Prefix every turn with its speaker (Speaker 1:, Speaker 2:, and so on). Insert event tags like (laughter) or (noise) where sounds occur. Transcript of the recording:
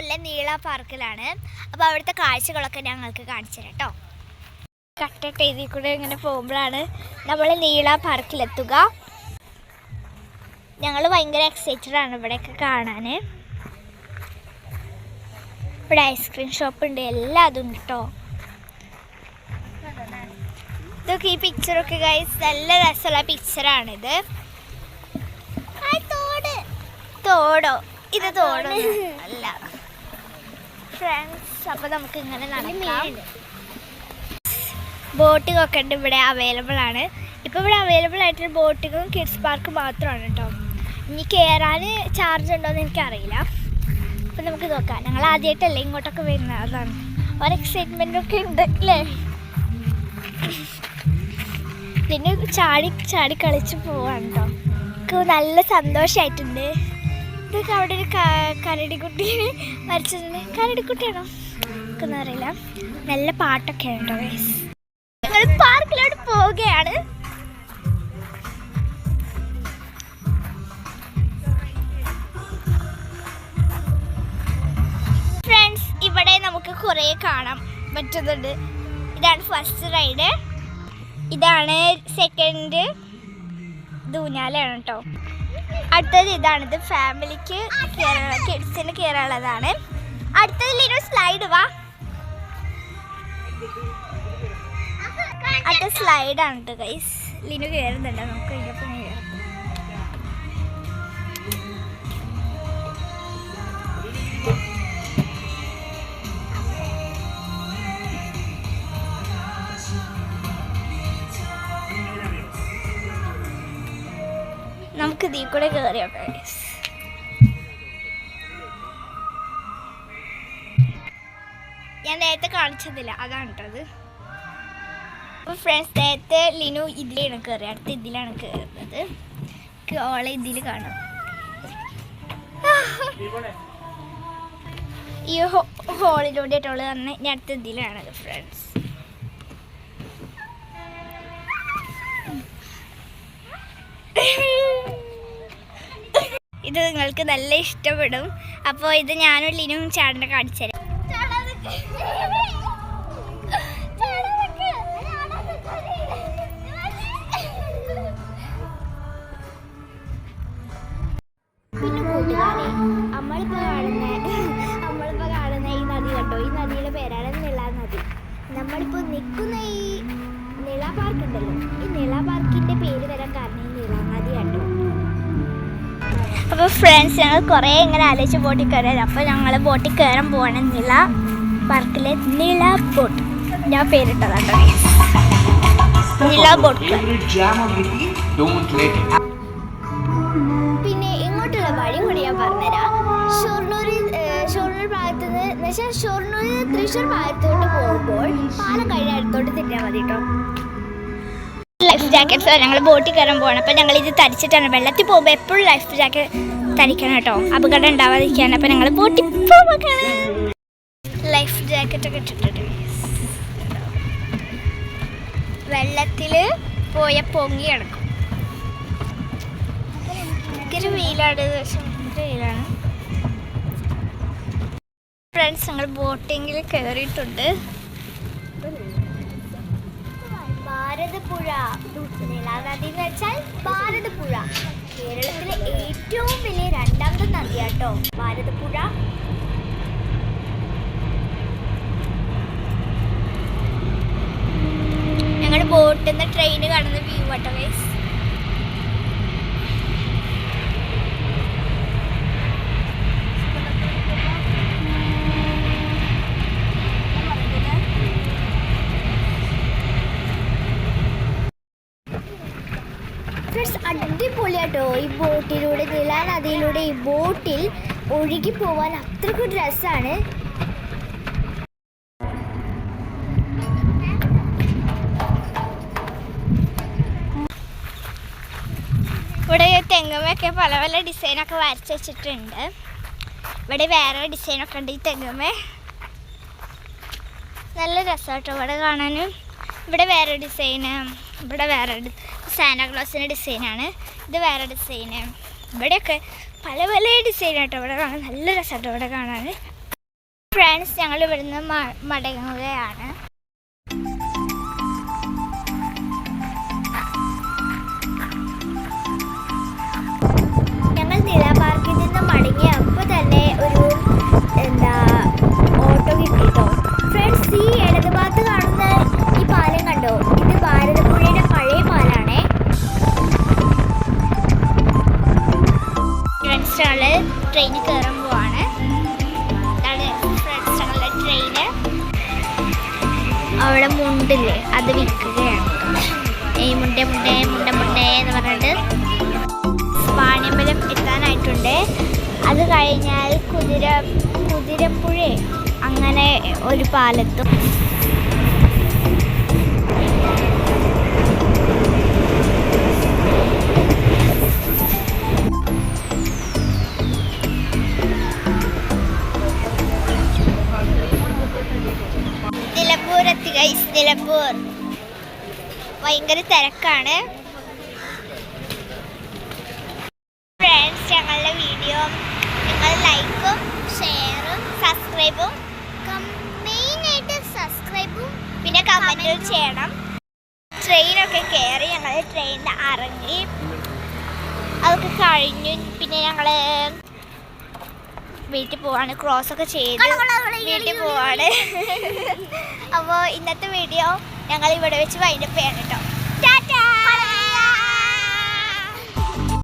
Speaker 1: നമ്മളെ നീള പാർക്കിലാണ്. അപ്പോൾ അവിടുത്തെ കാഴ്ചകളൊക്കെ ഞങ്ങൾക്ക് കാണിച്ചു കേട്ടോ കട്ടട്ട് എഴുതി കൂടെ ഇങ്ങനെ പോകുമ്പോഴാണ് നമ്മൾ നീള പാർക്കിലെത്തുക. ഞങ്ങൾ ഭയങ്കര എക്സൈറ്റഡ് ആണ് ഇവിടെയൊക്കെ കാണാൻ ഇവിടെ ഐസ്ക്രീം ഷോപ്പ് ഉണ്ട് എല്ലാം അതും കേട്ടോ ഇതൊക്കെ ഈ പിക്ചറൊക്കെ ഗൈസ് നല്ല രസമുള്ള പിക്ചറാണിത് തോടോ. ഇത് തോടോ. അല്ല. ഫ്രണ്ട്സ് അപ്പൊ നമുക്ക് ഇങ്ങനെ നടക്കാം. ബോട്ടിങ്ങൊക്കെ ഉണ്ട് ഇവിടെ അവൈലബിൾ ആണ്. ഇപ്പൊ ഇവിടെ അവൈലബിൾ ആയിട്ടുള്ള ബോട്ടിങ്ങും കിഡ്സ് പാർക്ക് മാത്രമാണ് കേട്ടോ ഇനി കയറാൻ ചാർജ് ഉണ്ടോ എന്ന് എനിക്കറിയില്ല. അപ്പം നമുക്ക് നോക്കാം. ഞങ്ങൾ ആദ്യമായിട്ടല്ലേ ഇങ്ങോട്ടൊക്കെ വരുന്നത്. അതാണ്. ഒരു എക്സൈറ്റ്മെന്റ് ഒക്കെ ഉണ്ട് അല്ലേ? പിന്നെ ചാടി ചാടി കളിച്ച് പോവാണ് കേട്ടോ എനിക്ക് നല്ല സന്തോഷമായിട്ടുണ്ട് ഇതൊക്കെ അവിടെ ഒരു കരടിക്കുട്ടീനെ വരച്ചിട്ടുണ്ട് കരടിക്കുട്ടിയാണോ? അറിയില്ല. നല്ല പാട്ടൊക്കെ ഉണ്ടോ ഞങ്ങൾ പാർക്കിലോട്ട് പോവുകയാണ്. ഫ്രണ്ട്സ് ഇവിടെ നമുക്ക് കുറേ കാണാം. പറ്റുന്നുണ്ട് ഇതാണ് ഫസ്റ്റ് റൈഡ് ഇതാണ് സെക്കൻഡ് ദൂഞ്ഞാലാണ് കേട്ടോ അടുത്തത് ഇതാണ് ഇത് ഫാമിലിക്ക് കിഡ്സിന് കയറാനുള്ളതാണ് അടുത്തതിൽ ഇനി സ്ലൈഡ് വാ. അടുത്ത സ്ലൈഡാണ് കേട്ടോ ഗൈസ് ലിനു കയറുന്നുണ്ട് നമുക്ക് ഇതിനൊപ്പം കയറാം നമുക്ക് ഇതിൽ കൂടെ കയറിയ ഞാൻ നേരത്തെ കാണിച്ചതില്ല അതാണ് കേട്ടത് അപ്പോൾ ഫ്രണ്ട്സ് നേരത്തെ ലിനു ഇതിലാണ് കയറി അടുത്ത് ഇതിലാണ് കയറുന്നത് ഓളെ ഇതിൽ കാണാം. ഈ ഹോളിലൂടെ ആയിട്ടുള്ളത് തന്നെ ഞാൻ അടുത്ത ഇതിലാണത് ഫ്രണ്ട്സ് ഇത് നിങ്ങൾക്ക് നല്ല ഇഷ്ടപ്പെടും. അപ്പോൾ ഇത് ഞാനും ലിനും ചാടനെ കാണിച്ചു തരാം. പിന്നെ നമ്മളിപ്പോ കാണുന്ന നമ്മളിപ്പോ ഈ നദി ഈ നദിയുടെ നിള നദി. നമ്മളിപ്പോ നിൽക്കുന്ന ഈ നിള പാർക്ക് ഫ്രണ്ട്സ് ഞങ്ങൾ കുറേ ഇങ്ങനെ ആലോചിച്ച് ബോട്ടിൽ കയറിയത്. അപ്പോൾ ഞങ്ങൾ ബോട്ടിൽ കയറാൻ പോകണം നില പാർക്കിലെ നില ബോട്ട്. ഞാൻ പേരിട്ടതാണ് നിള ബോട്ട്. പിന്നെ ഇങ്ങോട്ടുള്ള വഴിയും കൂടി ഞാൻ പറഞ്ഞുതരാം. ഷൊർണൂരിൽ ഷൊർണൂർ ഭാഗത്ത് നിന്ന് എന്ന് വെച്ചാൽ ഷൊർണൂരിൽ തൃശ്ശൂർ ഭാഗത്തോട്ട് പോകുമ്പോൾ പാലം കഴിഞ്ഞ അടുത്തോട്ട് തിരിഞ്ഞാൽ മതി കേട്ടോ. ലൈഫ് ജാക്കറ്റ്സ് ഞങ്ങൾ ബോട്ടിൽ കയറാൻ പോകണം അപ്പോൾ ഞങ്ങൾ ഇത് തരിച്ചിട്ടാണ്. വെള്ളത്തിൽ പോകുമ്പോൾ എപ്പോഴും ലൈഫ് ജാക്കറ്റ് തരിക്കണം കേട്ടോ. അപകടം ഉണ്ടാവാതിരിക്കാൻ. അപ്പം ഞങ്ങൾ ബോട്ടിൽ പോവാണ് ലൈഫ് ജാക്കറ്റ് ഒക്കെ ഇട്ടിട്ടുണ്ട്. വെള്ളത്തിൽ പോയ പൊങ്ങി കിടക്കും. ഭയങ്കര വെയിലാണ്. വെയിലാണ്. ഫ്രണ്ട്സ് ഞങ്ങൾ ബോട്ടിങ്ങിൽ കയറിയിട്ടുണ്ട് ഭാരതപ്പുഴ. നദി എന്ന് വെച്ചാൽ ഭാരതപ്പുഴ. കേരളത്തിലെ ഏറ്റവും വലിയ രണ്ടാമത്തെ നദിയാട്ടോ ഭാരതപ്പുഴ. ഞങ്ങൾ ബോട്ടിൽ നിന്ന് ട്രെയിൻ കാണുന്ന വ്യൂ ആട്ടോ ഗൈസ് ഫ്രണ്ട്സ് അടിപൊളിയാട്ടോ ഈ ബോട്ടിലൂടെ നില നദിയിലൂടെ ഈ ബോട്ടിൽ ഒഴുകി പോവാൻ അത്രക്കും രസമാണ് ഇവിടെ തെങ്ങുമൊക്കെ പല പല ഡിസൈനൊക്കെ വരച്ച് വെച്ചിട്ടുണ്ട്. ഇവിടെ വേറെ ഡിസൈനൊക്കെ ഉണ്ട് ഈ തെങ്ങുമ. നല്ല രസമാട്ടോ ഇവിടെ കാണാനും. ഇവിടെ വേറെ ഡിസൈന് ഇവിടെ വേറെ സാന്റാക്ലോസിന്റെ ഡിസൈനാണ്. ഇത് വേറെ ഡിസൈന്. ഇവിടെയൊക്കെ പല പല ഡിസൈൻ ആട്ടോ ഇവിടെ കാണാൻ നല്ല രസമായിട്ട് ഇവിടെ കാണാൻ. ഫ്രണ്ട്സ് ഞങ്ങൾ ഇവിടുന്ന് മടങ്ങുകയാണ്. ട്രെയിനിൽ കയറാൻ പോവാണ്. അതാണ് ഫ്രണ്ട്സ് ഞങ്ങളുടെ ട്രെയിന് അവിടെ മുണ്ടില്ലേ അത് വിൽക്കുകയാണ്. ഈ മുണ്ടേ മുണ്ടേ മുണ്ട മുണ്ടേ എന്ന് പറഞ്ഞിട്ട് വാണിയമ്പലം എത്താനായിട്ടുണ്ട്. അത് കഴിഞ്ഞാൽ കുതിര കുതിരപ്പുഴ. അങ്ങനെ ഒരു പാലത്തും. നിലമ്പൂർ എത്തി ഗൈസ് നിലമ്പൂർ. ഭയങ്കര തിരക്കാണ്. ഫ്രണ്ട്സ് ഞങ്ങളുടെ വീഡിയോ നിങ്ങൾ ലൈക്കും ഷെയറും സബ്സ്ക്രൈബും മെയിനായിട്ട് സബ്സ്ക്രൈബും പിന്നെ കമന്റും ചെയ്യണം. ട്രെയിനൊക്കെ കയറി ഞങ്ങൾ ട്രെയിനിൽ ഇറങ്ങി. അതൊക്കെ കഴിഞ്ഞു പിന്നെ ഞങ്ങൾ വീട്ടിൽ പോവാണ്. ക്രോസ് ഒക്കെ ചെയ്ത് വീട്ടിൽ പോവാണ്. (laughs) അപ്പോൾ ഇന്നത്തെ വീഡിയോ ഞങ്ങൾ ഇവിടെ വെച്ച് വൈൻഡപ്പ് ചെയ്യണം കേട്ടോ. ടാറ്റാ!